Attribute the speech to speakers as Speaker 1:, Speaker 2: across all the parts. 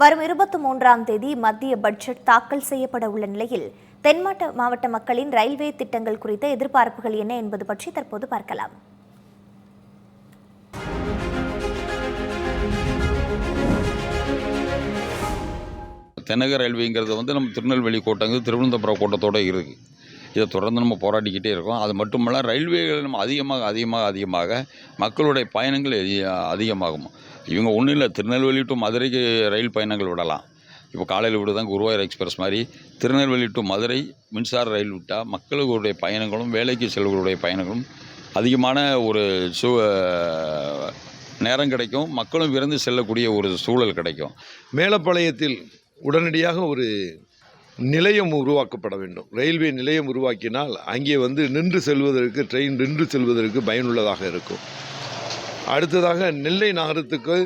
Speaker 1: வரும் இருபத்தி மூன்றாம் தேதி மத்திய பட்ஜெட் தாக்கல் செய்யப்பட உள்ள நிலையில் தென்மாட்ட மாவட்ட மக்களின் ரயில்வே திட்டங்கள் குறித்த எதிர்பார்ப்புகள் என்ன என்பது பற்றி தற்போது பார்க்கலாம்.
Speaker 2: தென்னக ரயில்வேங்கிறது வந்து நம்ம திருநெல்வேலி கோட்டங்கிறது திருவனந்தபுரம் கோட்டத்தோடு இருக்குது இதை தொடர்ந்து நம்ம போராடிக்கிட்டே இருக்கோம். அது மட்டுமல்ல ரயில்வேகள் நம்ம அதிகமாக அதிகமாக அதிகமாக மக்களுடைய பயணங்கள் அதிகமாகும். இவங்க ஒன்றும் இல்லை திருநெல்வேலி டு மதுரைக்கு ரயில் பயணங்கள் விடலாம். இப்போ காலையில் விடுதான் குருவாயூர் எக்ஸ்பிரஸ் மாதிரி. திருநெல்வேலி டு மதுரை மின்சார ரயில் விட்டால் மக்களுடைய பயணங்களும் வேலைக்கு செல்வர்களுடைய பயணங்களும் அதிகமான ஒரு சூ நேரம் கிடைக்கும். மக்களும் விரைந்து செல்லக்கூடிய ஒரு சூழல் கிடைக்கும்.
Speaker 3: மேலப்பாளையத்தில் உடனடியாக ஒரு நிலையம் உருவாக்கப்பட வேண்டும். ரயில்வே நிலையம் உருவாக்கினால் அங்கே வந்து நின்று செல்வதற்கு ட்ரெயின் நின்று செல்வதற்கு பயனுள்ளதாக இருக்கும். அடுத்ததாக நெல்லை நகரத்துக்கு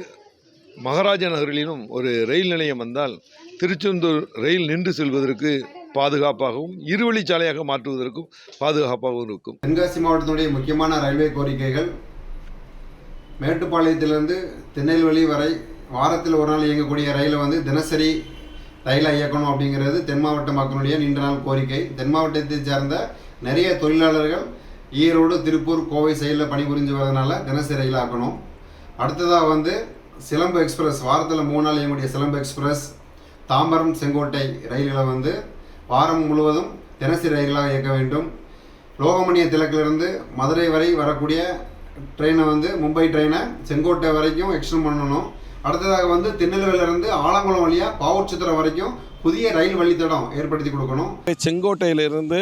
Speaker 3: மகாராஜா நகரிலும் ஒரு ரயில் நிலையம் வந்தால் திருச்செந்தூர் ரயில் நின்று செல்வதற்கு பாதுகாப்பாகவும் இருவழிச்சாலையாக மாற்றுவதற்கும் பாதுகாப்பாகவும் இருக்கும்.
Speaker 4: தென்காசி மாவட்டத்தினுடைய முக்கியமான ரயில்வே கோரிக்கைகள் மேட்டுப்பாளையத்திலிருந்து திருநெல்வேலி வரை வாரத்தில் ஒரு நாள் இயங்கக்கூடிய ரயிலை வந்து தினசரி ரயிலாக இயக்கணும் அப்படிங்கிறது தென் மாவட்ட மக்களுடைய நீண்ட நாள் கோரிக்கை. தென் மாவட்டத்தை சேர்ந்த நிறைய தொழிலாளர்கள் ஈரோடு திருப்பூர் கோவை சைடில் பணிபுரிஞ்சு வரதுனால தினசரி ரயில் ஆக்கணும். அடுத்ததாக வந்து சிலம்பு எக்ஸ்பிரஸ் வாரத்தில் மூணு நாள் இயங்கக்கூடிய சிலம்பு எக்ஸ்பிரஸ் தாம்பரம் செங்கோட்டை ரயில்களை வந்து வாரம் முழுவதும் தினசரி ரயில்களாக இயக்க வேண்டும். லோகமணிய திலக்கிலிருந்து மதுரை வரை வரக்கூடிய ட்ரெயினை வந்து மும்பை ட்ரெயினை செங்கோட்டை வரைக்கும் எக்ஸ்டெண்ட் பண்ணணும். அடுத்ததாக வந்து திருநெல்வேலியிலிருந்து ஆலங்குளம் வழியாக பாவூர்சத்திரம் வரைக்கும் புதிய ரயில் வழித்தடம் ஏற்படுத்தி கொடுக்கணும்.
Speaker 5: செங்கோட்டையிலிருந்து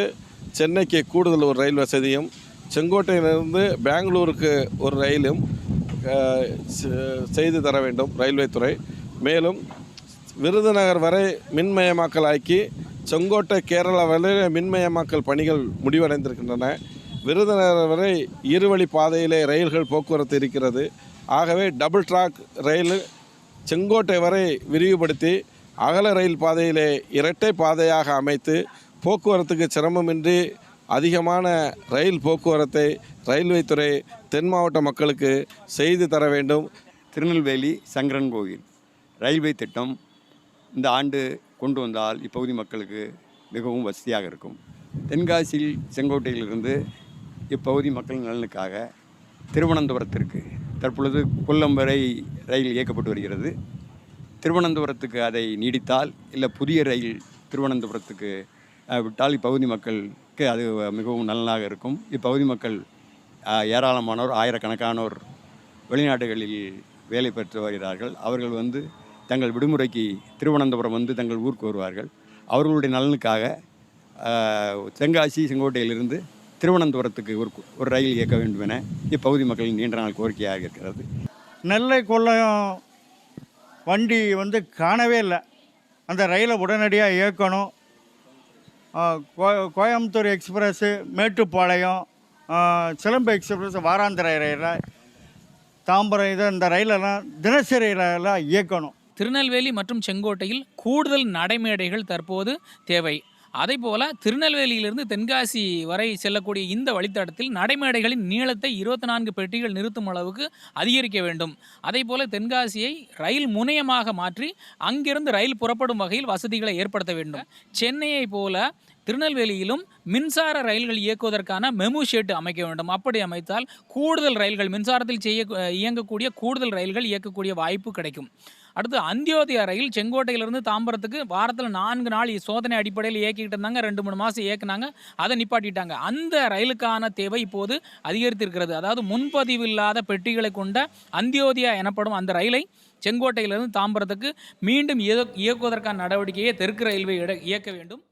Speaker 5: சென்னைக்கு கூடுதல் ஒரு ரயில் வசதியும் செங்கோட்டையிலிருந்து பெங்களூருக்கு ஒரு ரயிலும் செய்து தர வேண்டும் ரயில்வே துறை. மேலும் விருதுநகர் வரை மின்மயமாக்கல் ஆக்கி செங்கோட்டை கேரளா வரை மின்மயமாக்கல் பணிகள் முடிவடைந்திருக்கின்றன. விருதுநகர் வரை இருவழி பாதையிலே ரயில்கள் போக்குவரத்து இருக்கிறது. ஆகவே டபுள் ட்ராக் ரயில் செங்கோட்டை வரை விரிவுபடுத்தி அகல ரயில் பாதையிலே இரட்டை பாதையாக அமைத்து போக்குவரத்துக்கு சிரமமின்றி அதிகமான ரயில் போக்குவரத்தை ரயில்வே துறை தென் மாவட்ட மக்களுக்கு செய்து தர வேண்டும்.
Speaker 6: திருநெல்வேலி சங்கரன் கோவில் ரயில்வே திட்டம் இந்த ஆண்டு கொண்டு வந்தால் இப்பகுதி மக்களுக்கு மிகவும் வசதியாக இருக்கும். தென்காசியில் செங்கோட்டையிலிருந்து இப்பகுதி மக்கள் நலனுக்காக திருவனந்தபுரத்திற்கு தற்பொழுது கொல்லம் வரை ரயில் இயக்கப்பட்டு வருகிறது. திருவனந்தபுரத்துக்கு அதை நீடித்தால் இல்லை புதிய ரயில் திருவனந்தபுரத்துக்கு விட்டால் இப்பகுதி மக்களுக்கு அது மிகவும் நலனாக இருக்கும். இப்பகுதி மக்கள் ஏராளமானோர் ஆயிரக்கணக்கானோர் வெளிநாடுகளில் வேலை பெற்று வருகிறார்கள். அவர்கள் வந்து தங்கள் விடுமுறைக்கு திருவனந்தபுரம் வந்து தங்கள் ஊருக்கு வருவார்கள். அவர்களுடைய நலனுக்காக ஆஹ், தென்காசி செங்கோட்டையிலிருந்து திருவனந்தபுரத்துக்கு ஒரு ஒரு ரயில் இயக்க வேண்டும் என இப்பகுதி மக்களின் நீண்ட நாள் கோரிக்கையாக இருக்கிறது.
Speaker 7: நெல்லை கொல்லம் வண்டி வந்து காணவே இல்லை. அந்த ரயிலை உடனடியாக இயக்கணும். கோயம்புத்தூர் எக்ஸ்பிரஸ்ஸு மேட்டுப்பாளையம் சிலம்பு எக்ஸ்பிரஸ் வாராந்திர ரயிலில் தாம்பரம் இது இந்த ரயிலெல்லாம் தினசரி ரயிலாக இயக்கணும்.
Speaker 8: திருநெல்வேலி மற்றும் செங்கோட்டையில் கூடுதல் நடைமேடைகள் தற்போது தேவை. அதேபோல திருநெல்வேலியிலிருந்து தென்காசி வரை செல்லக்கூடிய இந்த வழித்தடத்தில் நடைமேடைகளின் நீளத்தை இருபத்தி நான்கு பெட்டிகள் நிறுத்தும் அளவுக்கு அதிகரிக்க வேண்டும். அதேபோல தென்காசியை ரயில் முனையமாக மாற்றி அங்கிருந்து ரயில் புறப்படும் வகையில் வசதிகளை ஏற்படுத்த வேண்டும். சென்னையை போல திருநெல்வேலியிலும் மின்சார ரயில்கள் இயக்குவதற்கான மெமு ஷெட் அமைக்க வேண்டும். அப்படி அமைத்தால் கூடுதல் ரயில்கள் மின்சாரத்தில் செய்ய இயங்கக்கூடிய கூடுதல் ரயில்கள் இயக்கக்கூடிய வாய்ப்பு கிடைக்கும். அடுத்து அந்தியோதயா ரயில் செங்கோட்டையிலிருந்து தாம்பரத்துக்கு வாரத்தில் நான்கு நாள் சோதனை அடிப்படையில் இயக்கிக்கிட்டு இருந்தாங்க. ரெண்டு மூணு மாதம் இயக்குனாங்க. அதை நிப்பாட்டிட்டாங்க. அந்த ரயிலுக்கான தேவை இப்போது அதிகரித்திருக்கிறது. அதாவது முன்பதிவு இல்லாத பெட்டிகளை கொண்ட அந்தியோதயா எனப்படும் அந்த ரயிலை செங்கோட்டையிலிருந்து தாம்பரத்துக்கு மீண்டும் இயக்குவதற்கான நடவடிக்கையை தெற்கு ரயில்வே இட- இயக்க வேண்டும்.